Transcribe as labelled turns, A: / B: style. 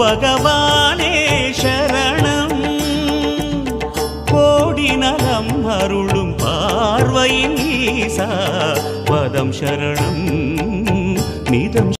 A: குரு பகவானே சரணம் கோடி நலம் அருளும் பார்வையின் ஈசா பதம் சரணம் நிதம்